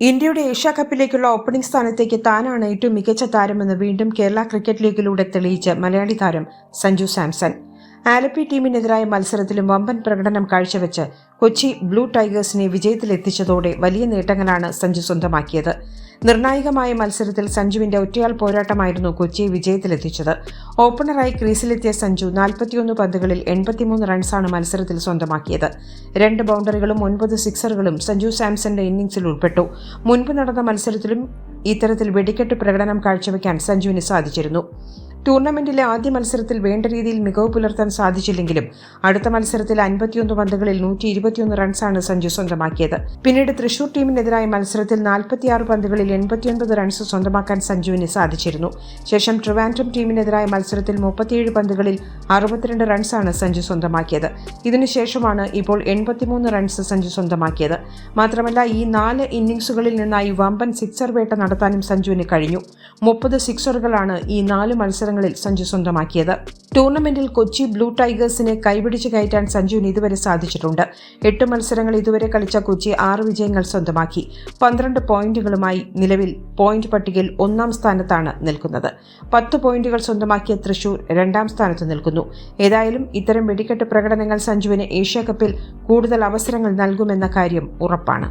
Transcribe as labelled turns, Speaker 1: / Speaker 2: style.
Speaker 1: ഇന്ത്യയുടെ Asia കപ്പിലേക്കുള്ള opening സ്ഥാനത്തേക്ക് താനാണ് ഏറ്റവും മികച്ച താരമെന്ന് വീണ്ടും കേരള ക്രിക്കറ്റ് ലീഗിലൂടെ തെളിയിച്ച് മലയാളി താരം സഞ്ജു സാംസൺ. ആലപ്പി ടീമിനെതിരായ മത്സരത്തിലും വമ്പൻ പ്രകടനം കാഴ്ചവെച്ച് കൊച്ചി ബ്ലൂ ടൈഗേഴ്സിനെ വിജയത്തിലെത്തിച്ചതോടെ വലിയ നേട്ടങ്ങളാണ് സഞ്ജു സ്വന്തമാക്കിയത്. നിർണായകമായ മത്സരത്തിൽ സഞ്ജുവിന്റെ ഒറ്റയാൾ പോരാട്ടമായിരുന്നു കൊച്ചിയെ വിജയത്തിലെത്തിച്ചത്. ഓപ്പണറായി ക്രീസിലെത്തിയ സഞ്ജു നാൽപ്പത്തിയൊന്ന് പന്തുകളിൽ എൺപത്തിമൂന്ന് റൺസാണ് മത്സരത്തിൽ സ്വന്തമാക്കിയത്. രണ്ട് ബൗണ്ടറികളും ഒൻപത് സിക്സറുകളും സഞ്ജു സാംസന്റെ ഇന്നിംഗ്സിൽ ഉൾപ്പെട്ടു. മുൻപ് നടന്ന മത്സരത്തിലും ഇത്തരത്തിൽ വെടിക്കെട്ട് പ്രകടനം കാഴ്ചവെക്കാൻ സഞ്ജുവിന് സാധിച്ചിരുന്നു. ടൂർണമെന്റിലെ ആദ്യ മത്സരത്തിൽ വേണ്ട രീതിയിൽ മികവ് പുലർത്താൻ സാധിച്ചില്ലെങ്കിലും അടുത്ത മത്സരത്തിൽ അൻപത്തിയൊന്ന് പന്തുകളിൽ നൂറ്റി ഇരുപത്തിയൊന്ന് റൺസാണ് സഞ്ജു സ്വന്തമാക്കിയത്. പിന്നീട് തൃശൂർ ടീമിനെതിരായ മത്സരത്തിൽ നാൽപ്പത്തിയാറ് പന്തുകളിൽ എൺപത്തിയൊൻപത് റൺസ് സ്വന്തമാക്കാൻ സഞ്ജുവിന് സാധിച്ചിരുന്നു. ശേഷം ട്രിവാൻഡ്രം ടീമിനെതിരായ മത്സരത്തിൽ മുപ്പത്തിയേഴ് പന്തുകളിൽ അറുപത്തിരണ്ട് റൺസാണ് സഞ്ജു സ്വന്തമാക്കിയത്. ഇതിനുശേഷമാണ് ഇപ്പോൾ എൺപത്തിമൂന്ന് റൺസ് സഞ്ജു സ്വന്തമാക്കിയത്. മാത്രമല്ല ഈ നാല് ഇന്നിംഗ്സുകളിൽ നിന്നായി വമ്പൻ സിക്സർ വേട്ട നടത്താനും സഞ്ജുവിന് കഴിഞ്ഞു. മുപ്പത് സിക്സറുകളാണ് ഈ നാല് മത്സരങ്ങളിൽ സഞ്ജു സ്വന്തമാക്കിയത്. ടൂർണമെന്റിൽ കൊച്ചി ബ്ലൂ ടൈഗേഴ്സിനെ കൈപിടിച്ച് കയറ്റാൻ സഞ്ജുവിന് ഇതുവരെ സാധിച്ചിട്ടുണ്ട്. എട്ട് മത്സരങ്ങൾ ഇതുവരെ കളിച്ച കൊച്ചി ആറ് വിജയങ്ങൾ സ്വന്തമാക്കി. പന്ത്രണ്ട് പോയിന്റുകളുമായി നിലവിൽ പോയിന്റ് പട്ടികയിൽ ഒന്നാം സ്ഥാനത്താണ് നിൽക്കുന്നത്. പത്ത് പോയിന്റുകൾ സ്വന്തമാക്കിയ തൃശൂർ രണ്ടാം സ്ഥാനത്ത് നിൽക്കുന്നു. ഏതായാലും ഇത്തരം വെടിക്കെട്ട് പ്രകടനങ്ങൾ സഞ്ജുവിന് ഏഷ്യാകപ്പിൽ കൂടുതൽ അവസരങ്ങൾ നൽകുമെന്ന കാര്യം ഉറപ്പാണ്.